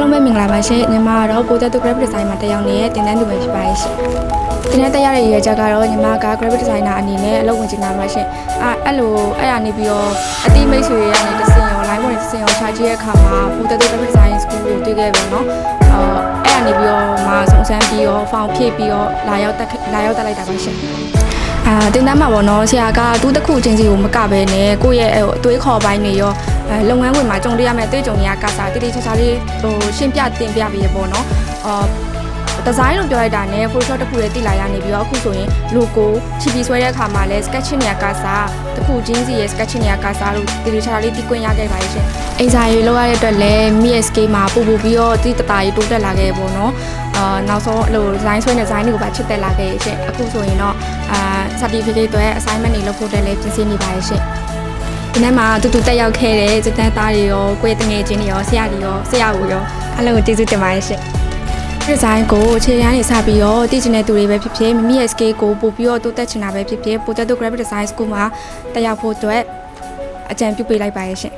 အားလုံးပဲမင်္ဂလာပါရှင်ညီမကတော့ Potato Graphic Design မှာတက်ရောက်နေတဲ့တင်တန်းသူပဲဖြစ်ပါရဲ့ရှင်ဒီနေ့တက်ရတဲ့ရည်ရွယ်ချက်ကတော့ညီမက Graphic Designer အနေနဲ့အလုပ်ဝင်ချင်တာပါရှင်အဲအဲ့လိုအဲ့ရနေပြီးတော့အတိမိတ်ဆွေတွေကနေတစ်စင်ရော line ပေါ်တစ်စင်ရောခြားကြည့်တဲ့အခါမှာ Potato Graphic Design School ကိုတွေ့ခဲ့ပါတော့အဲအဲ့ရနေပြီးတော့မဆုံစမ်းပြီးတော့ဖောင်ဖြည့်ပြီးတော့လာရောက်တက်လာရောက်တက်လိုက်တာပါရှင် အာတင်တန်းမှာပေါ့နော်ဆရာကတူးတစ်ခုချင်းစီကိုမကပဲနဲ့ကိုယ့်ရဲ့ဟိုအသွေးခေါ်ပိုင်းတွေရောအဲလုပ်ငန်းခွင်မှာကြုံတွေ့ရမယ့်အတွေ့အကြုံတွေကကစားတိတိကျကျလေးဟိုရှင်းပြတင်ပြပြီးရပေါ့နော်အာ ဒီဇိုင်းလို့ပြောလိုက်တာနဲ့ Photoshop တစ်ခုလေးတိလာရနေပြီးတော့အခုဆိုရင် logo ချီပီဆွဲတဲ့အခါမှာလဲ sketching တွေကကစားတစ်ခုချင်းစီရဲ့ sketching တွေကကစားလို့တိတိကျကျလေးတိကွင်းရခဲ့ပါရဲ့ရှင်အိမ်စာရေးလုပ်ရတဲ့အတွက်လဲ MSK မှာပို့ပို့ပြီးတော့တိတတာရေးတိုးတက်လာခဲ့ပေါ့နော်အာနောက်ဆုံးဟို design ဆွဲတဲ့ design တွေကိုပါချစ်တက်လာခဲ့ရဲ့ရှင်အခုဆိုရင်တော့အာ certificate တွေ assignment တွေလုပ်ဖို့တက်လဲပြင်ဆင်နေပါရဲ့ရှင်ဒီနေ့မှာတူတူတက်ရောက်ခဲ့တဲ့စတန်သားတွေရောကိုယ့်ရဲ့တငယ်ချင်းတွေရောဆရာတွေရောဆရာကိုရောအားလုံးကိုကျေးဇူးတင်ပါတယ်ရှင် ဒီဇိုင်းကိုအခြေခံနေစပြီးတော့တည်ကျင်တဲ့သူတွေပဲဖြစ်ဖြစ်မိမိရဲ့ skill ကိုပို့ပြီးတော့တိုးတက်ချင်တာပဲဖြစ်ဖြစ် Potato Graphic Design School မှာတက်ရောက်ဖို့အတွက်အကြံပြုပေးလိုက်ပါရဲ့ရှင်